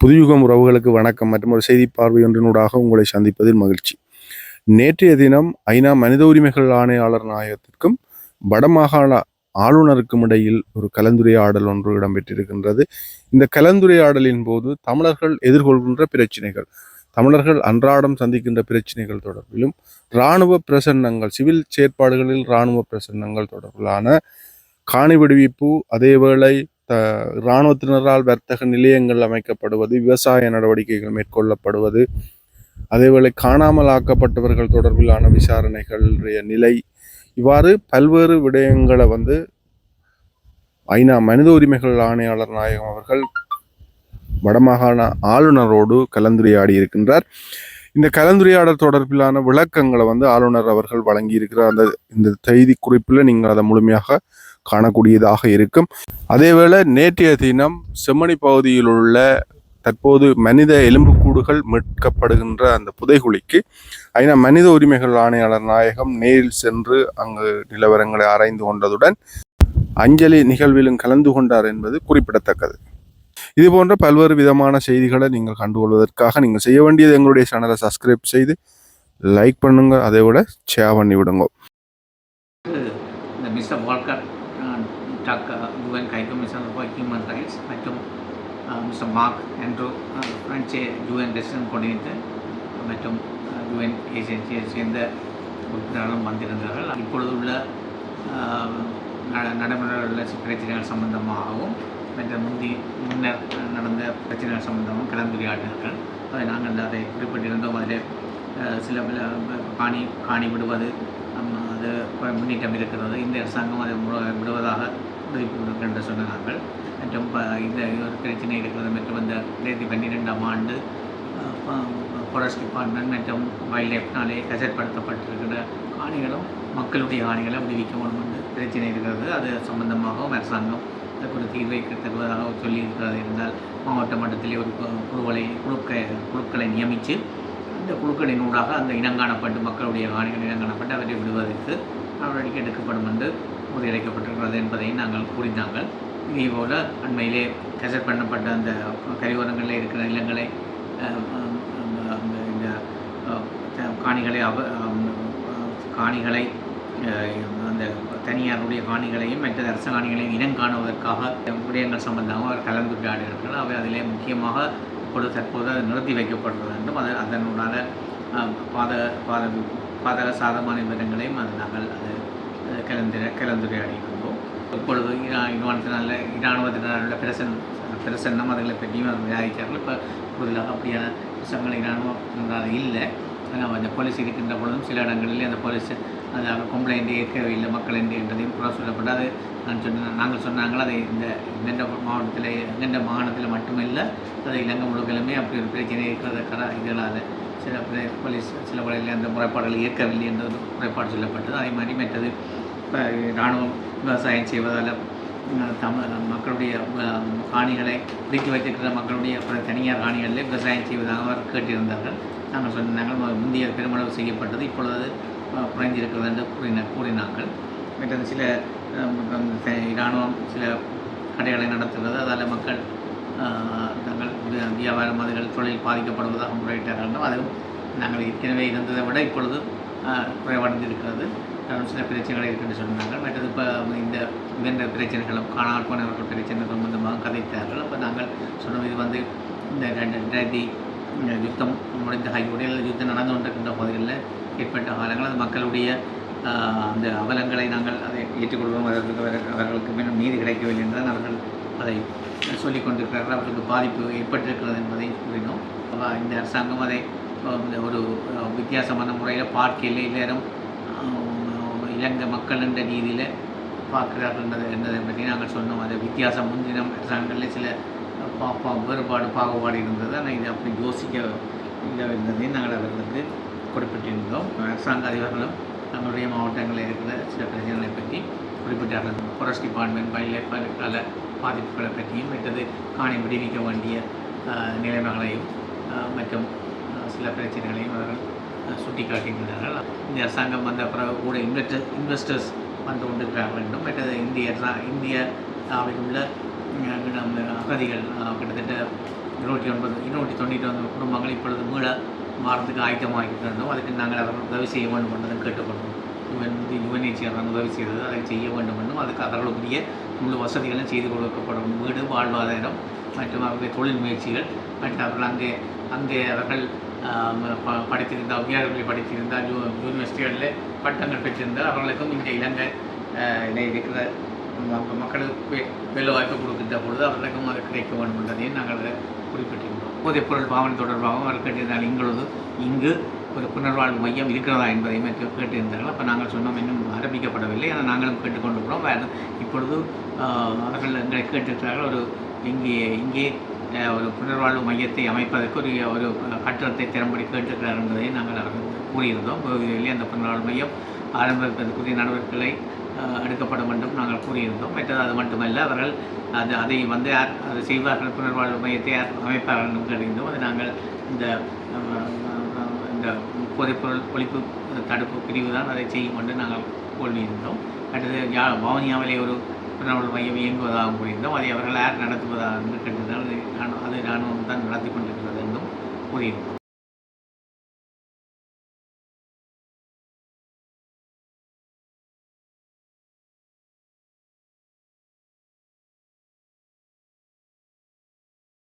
புதுயுகம் உறவுகளுக்கு வணக்கம் மற்றும் ஒரு செய்தி பார்வை ஒன்றினூடாக உங்களை சந்திப்பதில் மகிழ்ச்சி. நேற்றைய தினம் ஐநா மனித உரிமைகள் ஆணையாளர் நாயகத்திற்கும் வடமாகாண ஆளுநருக்கும் இடையில் ஒரு கலந்துரையாடல் ஒன்று இடம்பெற்றிருக்கின்றது. இந்த கலந்துரையாடலின் போது தமிழர்கள் எதிர்கொள்கின்ற பிரச்சினைகள் தமிழர்கள் அன்றாடம் சந்திக்கின்ற பிரச்சினைகள் தொடர்பிலும் இராணுவ பிரசன்னங்கள் சிவில் செயற்பாடுகளில் இராணுவ பிரசன்னங்கள் தொடர்பிலான காணி விடுவிப்பு அதேவேளை த இராணுவத்தினரால் வர்த்தக நிலையங்கள் அமைக்கப்படுவது விவசாய நடவடிக்கைகள் மேற்கொள்ளப்படுவது அதேவேளை காணாமல் ஆக்கப்பட்டவர்கள் தொடர்பிலான விசாரணைகளுடைய நிலை இவ்வாறு பல்வேறு விடயங்களை வந்து ஐநா மனித உரிமைகள் ஆணையாளர் நாயகம் அவர்கள் வடமாகாண ஆளுநரோடு கலந்துரையாடி இருக்கின்றார். இந்த கலந்துரையாடல் தொடர்பிலான விளக்கங்களை வந்து ஆளுநர் அவர்கள் வழங்கியிருக்கிறார். அந்த இந்த செய்தி குறிப்பில் நீங்கள் அதை முழுமையாக காணக்கூடியதாக இருக்கும். அதேவேளை நேற்றைய தினம் செம்மணி பகுதியில் உள்ள தற்போது மனித எலும்புக்கூடுகள் மீட்கப்படுகின்ற அந்த புதைகுழிக்கு ஐநா மனித உரிமைகள் ஆணையாளர் நாயகம் நேரில் சென்று அங்கு நிலவரங்களை ஆராய்ந்து கொண்டதுடன் அஞ்சலி நிகழ்விலும் கலந்து கொண்டார் என்பது குறிப்பிடத்தக்கது. இது போன்ற பல்வேறு விதமான செய்திகளை நீங்கள் கண்டுகொள்வதற்காக நீங்கள் செய்ய வேண்டியது எங்களுடைய சேனலை சப்ஸ்கிரைப் செய்து லைக் பண்ணுங்க. அதை விட ஷேர் பண்ணி விடுங்க. இந்த mister Volker Turk UN guy commission for human rights மற்றும் mister Marc Andre Franche UN resident coordinator மற்றும் uh, யுஎன் ஏஜென்சியை சேர்ந்த உறுப்பினர்களும் வந்திருந்தார்கள். இப்பொழுது உள்ள uh, நடைமுறைகளில் பிரச்சனைகள் சம்பந்தமாகவும் மற்ற முந்தி முன்னர் uh, நடந்த பிரச்சனைகள் சம்பந்தமாகவும் கலந்துரையாடினார்கள். அதை நாங்கள் அதை குறிப்பிட்டிருந்தோம். அதில் சில பல காணி காணி விடுவது அது முன்னேற்றம் இருக்கிறது. இந்த அரசாங்கம் அதை விடுவதாக உறுதிப்படுத்திருக்கு என்று சொன்னார்கள். மற்றும் ப- இந்த ஒரு பிரச்சனை இருக்கிறது. மற்றும் இந்த ரெண்டாயிரத்தி பன்னிரெண்டாம் ஆண்டு ஃபாரஸ்ட் டிபார்ட்மெண்ட் மற்றும் வைல்ட் லைஃப்னாலே கசட்படுத்தப்பட்டிருக்கிற காணிகளும் மக்களுடைய காணிகளை விடுவிக்க வேண்டும் என்று பிரச்சனை இருக்கிறது. அது சம்பந்தமாகவும் அரசாங்கம் அதுக்கு ஒரு தீர்வை தருவதாக சொல்லியிருக்கிறது இருந்தால் மாவட்ட மட்டத்திலே ஒரு கு- குழுவை குழுக்க குழுக்களை நியமித்து இந்த குழுக்களின் ஊடாக அந்த இனங்காணப்பட்டு மக்களுடைய காணிகள் இனங்காணப்பட்டு அவற்றை விடுவதற்கு நடவடிக்கை எடுக்கப்படும் என்று உறுதியளிக்கப்பட்டிருக்கிறது என்பதை நாங்கள் கூறினாங்கள் இதேபோல் அண்மையிலே கசட் பண்ணப்பட்ட அந்த கரிவரங்களில் இருக்கிற நிலங்களை அந்த இந்த காணிகளை அவ காணிகளை அந்த தனியாருடைய காணிகளையும் மற்ற அரச காணிகளையும் இனம் காணுவதற்காக விடயங்கள் சம்பந்தமாக அவர் கலந்துரையாடினார்கள் அவை அதிலே முக்கியமாக இப்பொழுது தற்போது அது நிறுத்தி வைக்கப்படுவது என்றும் அது அதனுடான பாதக பாத பாத பாதக சாதமான விவரங்களையும் அது நாங்கள் அது கலந்துரை கலந்துரையாடி இப்பொழுது இரா இராணுவத்தினால இராணுவத்தினால பிரசன் பிரசன்னம் அதுகளை பற்றியும் அவர் விவாதித்தார்கள் இப்போ கூடுதலாக அப்படியான பிரசங்களை இராணுவத்தினால இல்லை ஆனால் அந்த போலீஸ் இருக்கின்ற பொழுதும் சில இடங்களில் அந்த போலீஸ் அது அவர் கம்ப்ளைண்ட் ஏற்கவே இல்லை மக்கள் என்று என்றதையும் புற சொல்லப்பட்டு அது நான் சொன்ன நாங்கள் சொன்னாங்களோ அதை இந்த எந்தெந்த மாவட்டத்தில் எந்தெந்த மாகாணத்தில் மட்டுமில்லை அது இலங்கை முழுக்கலுமே அப்படி ஒரு பிரச்சனை இருக்கிறத கர இதனால் சில போலீஸ் சில வழியில் அந்த முறைப்பாடுகள் ஏற்கவில்லை என்ற முறைப்பாடு சொல்லப்பட்டது அதே மாதிரி மற்றது இப்போ இராணுவம் விவசாயம் செய்வதால் தமிழ் மக்களுடைய காணிகளை பிடித்து வைத்திருக்கிற மக்களுடைய பிற தனியார் காணிகளில் விவசாயம் செய்வதாக அவர் கேட்டிருந்தார்கள். நாங்கள் சொன்னாங்கள் முந்தைய பெருமளவு செய்யப்பட்டது இப்பொழுது குறைந்திருக்கிறது என்று கூறின கூறினார்கள். மற்றது சில இராணுவம் சில கடைகளை நடத்துகிறது அதால் மக்கள் தங்கள் வி- வியாபாரம் அதுகள் தொழில் பாதிக்கப்படுவதாக முறையிட்டார்கள் அதுவும் நாங்கள் ஏற்கனவே இருந்ததை விட இப்பொழுது குறைவடைந்திருக்கிறது. சில பிரச்சனைகள் இருக்குன்னு சொன்னாங்க மற்றது இப்போ இந்த இவந்த பிரச்சனைகளும் காணாமல் போனவர்கள் பிரச்சனை சம்பந்தமாக கதைத்தார்கள். அப்போ நாங்கள் சொன்னோம் இது வந்து இந்த ரெண்டு ரெண்டாயிரத்தி இந்த யுத்தம் முடிந்த ஹைகோடையில் யுத்தம் நடந்து கொண்டிருக்கின்ற பகுதிகளில் ஏற்பட்ட காலங்கள் அது மக்களுடைய அந்த அவலங்களை நாங்கள் அதை ஏற்றுக்கொள்வோம். அவர்களுக்கு அவர்களுக்கு மேலும் நீதி கிடைக்கவில்லை என்றால் அவர்கள் அதை சொல்லிக் கொண்டிருக்கிறார்கள். அவர்களுக்கு பாதிப்பு ஏற்பட்டிருக்கிறது என்பதை கூறினோம். இந்த அரசாங்கம் அதை இந்த ஒரு வித்தியாசமான முறையில் பார்க்கையில் எல்லாரும் இலங்கை மக்கள் என்ற ரீதியில் பார்க்கிறார்கள் என்றதை என்பதை பற்றி நாங்கள் சொன்னோம். அது வித்தியாசம். முன்தினம் அரசாங்கங்களில் சில பா வேறுபாடு பாகுபாடு இருந்தது. ஆனால் இது அப்படி யோசிக்க இல்லை இருந்ததையும் நாங்கள் அவர்களுக்கு குறிப்பிட்டிருந்தோம். அரசாங்க அதிகாரிகளும் தங்களுடைய மாவட்டங்களில் இருக்கிற சில பிரச்சனைகளை பற்றி குறிப்பிட்டார்கள். ஃபாரஸ்ட் டிபார்ட்மெண்ட் பயிலை லைஃப் பாதிப்புகளை பற்றியும் மற்றது காணி விடுவிக்க வேண்டிய நிலைமைகளையும் மற்றும் சில பிரச்சனைகளையும் அவர்கள் அஹ், சுட்டிக்காட்டுகின்றனர் இந்த அரசாங்கம் வந்த பிறகு கூட இன்வெஸ்டர் இன்வெஸ்டர்ஸ் வந்து கொண்டிருக்கிறார்கள் என்றும் மற்றது இந்திய அரசா- இந்தியாவில் உள்ள அகதிகள் கிட்டத்தட்ட இருநூற்றி ஒன்பது இருநூற்றி தொண்ணூற்றி ஒன்பது குடும்பங்கள் இப்பொழுது மீள ஆயத்தமாக ஆயத்தமாகின்றோம் அதுக்கு நாங்கள் அவர்கள் உதவி செய்ய வேண்டும் என்றும் கேட்டுக்கொண்டோம் யுவன் யுவன்ஹெச்சிஆர் தான் உதவி செய்தது அதை செய்ய வேண்டும் என்றும் அதுக்கு அவர்களுக்குரிய முழு வசதிகளும் செய்து கொடுக்கப்படும் வீடு வாழ்வாதாரம் மற்றும் அவருடைய தொழில் முயற்சிகள். மற்றும் அவர்கள் அங்கே அங்கே அவர்கள் ஆம், ப- படித்திருந்தால் படித்திருந்தால் யூ யூனிவர்சிட்டிகளில் பட்டங்கள் பெற்றிருந்தால் அவர்களுக்கும் இந்த இலங்கை ஆஹ், இருக்கிற மக்களுக்கு வேலை வாய்ப்பு கொடுக்கின்ற பொழுது அவர்களுக்கும் அது கிடைக்க வேண்டும் என்பதையும் நாங்கள் அதை குறிப்பிட்டிருந்தோம். போதைப்பொருள் பாவனை தொடர்பாகவும் அவர் கேட்டிருந்தால் எங்களது இங்கு ஒரு புனர்வாழ்வு மையம் இருக்கிறதா என்பதை கேட்டிருந்தார்கள். அப்போ நாங்கள் சொன்னோம் இன்னும் ஆரம்பிக்கப்படவில்லை. ஆனால் நாங்களும் கேட்டுக்கொண்டிருக்கிறோம் வேறு இப்பொழுது அவர்கள் எங்களை கேட்டிருக்கிறார்கள். ஒரு இங்கே இங்கே ஒரு புனர்வாழ்வு மையத்தை அமைப்பதற்கு ஒரு ஒரு கட்டடத்தை திறம்படி கேட்டிருக்கிறார் என்பதை நாங்கள் அவர்கள் கூறியிருந்தோம். இதிலே அந்த புனர்வாழ்வு மையம் ஆரம்பிப்பதற்குரிய நடவடிக்கைகளை எடுக்கப்படும் எடுக்கப்பட வேண்டும் நாங்கள் கூறியிருந்தோம். மற்றது அது மட்டுமல்ல அவர்கள் அது அதை வந்து யார் அதை செய்வார்கள் புனர்வாழ்வு மையத்தை யார் அமைப்பார்கள் என்று கேட்டிருந்தோம் அதை நாங்கள் இந்த இந்த போதைப்பொருள் ஒழிப்பு தடுப்பு பிரிவு தான் அதை செய்யும் என்று நாங்கள் கூறியிருந்தோம். அடுத்தது யா பவனியாவிலே ஒரு புனர்வாழ்வு மையம் இயங்குவதாகவும் கூறியிருந்தோம். அதை அவர்கள் யார் நடத்துவதாக என்று கேட்டிருந்தால் அதை நானும் அது தான் நடத்தி கொண்டிருக்கிறது என்றும் கூறியிருந்தோம்.